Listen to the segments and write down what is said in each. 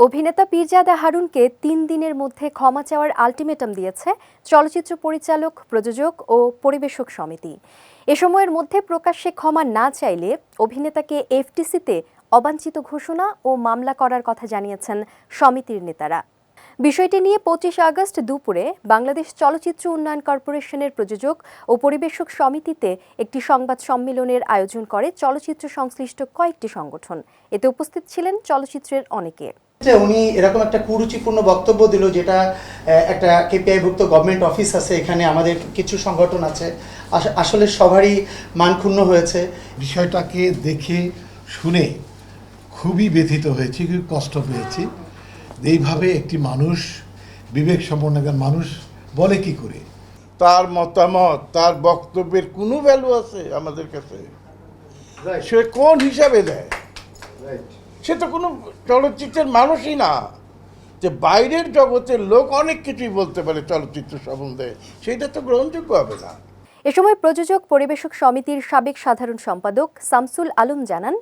অভিনেতা পীরজাদা হারুনকে তিন দিনের মধ্যে ক্ষমা চাওয়ার আলটিমেটাম দিয়েছে চলচ্চিত্র পরিচালক, প্রযোজক ও পরিবেশক সমিতি। এ সময়ের মধ্যে প্রকাশ্যে ক্ষমা না চাইলে অভিনেতাকে এফটিসিতে অবাঞ্ছিত ঘোষণা ও মামলা করার কথা জানিয়েছেন সমিতির নেতারা। বিষয়টি নিয়ে পঁচিশ আগস্ট দুপুরে বাংলাদেশ চলচ্চিত্র উন্নয়ন কর্পোরেশনের প্রযোজক ও পরিবেশক সমিতিতে একটি সংবাদ সম্মেলনের আয়োজন করে চলচ্চিত্র সংশ্লিষ্ট কয়েকটি সংগঠন। এতে উপস্থিত ছিলেন চলচ্চিত্রের অনেকে। উনি এরকম একটা কুরুচিপূর্ণ বক্তব্য দিল যেটা একটা কেপিআইভুক্ত গভর্নমেন্ট অফিস আছে এখানে আমাদের কিছু সংগঠন আছে আসলে সবারই মান ক্ষুণ্ণ হয়েছে। বিষয়টাকে দেখে শুনে খুবই ব্যথিত হয়েছি খুবই কষ্ট পেয়েছি। এইভাবে একটি মানুষ বিবেক সম্পন্ন একজন মানুষ বলে কি করে? তার মতামত তার বক্তব্যের কোনো ভ্যালু আছে আমাদের কাছে? সে কোন হিসাবে দেয়? সে তো কোনো চলচ্চিত্রের মানুষই না। যে বাইরের জগতের লোক অনেক কিছুই বলতে পারে চলচ্চিত্র সম্বন্ধে সেটা তো গ্রহণযোগ্য হবে না। এ সময় প্রযোজক পরিবেশক সমিতির সাবেক সাধারণ সম্পাদক শামসুল আলম জানান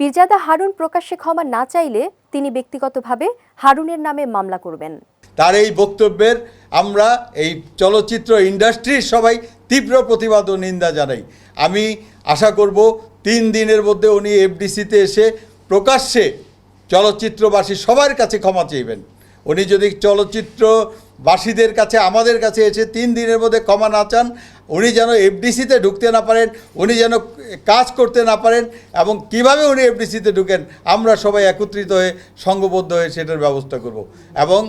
পীরজাদা হারুন প্রকাশ্যে ক্ষমা না চাইলে তিনি ব্যক্তিগতভাবে হারুনের নামে মামলা করবেন। তার এই বক্তব্যের আমরা এই চলচ্চিত্র ইন্ডাস্ট্রির সবাই তীব্র প্রতিবাদ ও নিন্দা জানাই। আমি আশা করব তিন দিনের মধ্যে উনি এফডিসিতে এসে প্রকাশ্যে চলচ্চিত্রবাসী সবার কাছে ক্ষমা চাইবেন উনি যদি চলচ্চিত্রবাসীদের কাছে, আমাদের কাছে এসে তিন দিনের মধ্যে ক্ষমা না চান, উনি যেন এফডিসিতে ঢুকতে না পারেন, উনি যেন কাজ করতে না পারেন এবং কীভাবে উনি এফডিসিতে ঢুকেন, আমরা সবাই একত্রিত হয়ে, সংঘবদ্ধ হয়ে সেটার ব্যবস্থা করব। এবং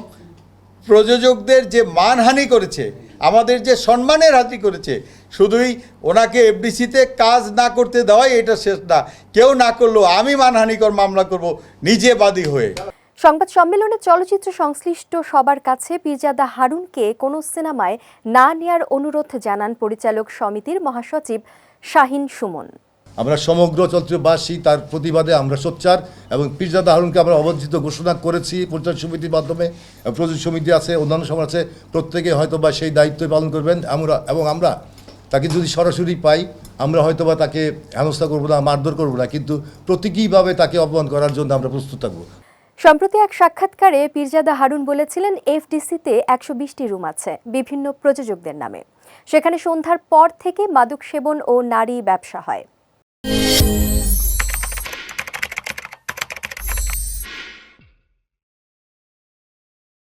প্রযোজকদের যে মানহানি করেছে আমাদের যে সম্মানের হাতি করেছে, শুধুই ওনাকে এফডিসিতে কাজ না করতে দেওয়াই এটা শেষ না। কেউ না করল আমি মানহানিকর মামলা করব, নিজে বাদী হয়ে। সংবাদ সম্মেলনে চলচ্চিত্র সংশ্লিষ্ট সবার কাছে পীরজাদা হারুনকে কোনো সিনেমায় না নেয়ার অনুরোধ জানান পরিচালক সমিতির মহাসচিব শাহিন সুমন। আমরা সমগ্র চলচ্চিত্রবাসী তার প্রতিবাদে আমরা সোচ্চার এবং পীরজাদা হারুনকে আমরা অবঞ্চিত ঘোষণা করেছি। পরিচালন সমিতির মাধ্যমে প্রযোজক সমিতি আছে, অন্যান্য সমাজ আছে, প্রত্যেকে হয়তো বা সেই দায়িত্ব পালন করবেন। আমরা এবং আমরা তাকে যদি সরাসরি পাই, আমরা হয়তো বা তাকে হেনস্থা করব না, মারধর করব না, কিন্তু প্রতীকীভাবে তাকে অপমান করার জন্য আমরা প্রস্তুত থাকব। সম্প্রতি এক সাক্ষাৎকারে পীরজাদা হারুন বলেছিলেন, এফডিসিতে একশো বিশটি রুম আছে, বিভিন্ন প্রযোজকদের নামে। সেখানে সন্ধ্যার পর থেকে মাদক সেবন ও নারী ব্যবসা হয়।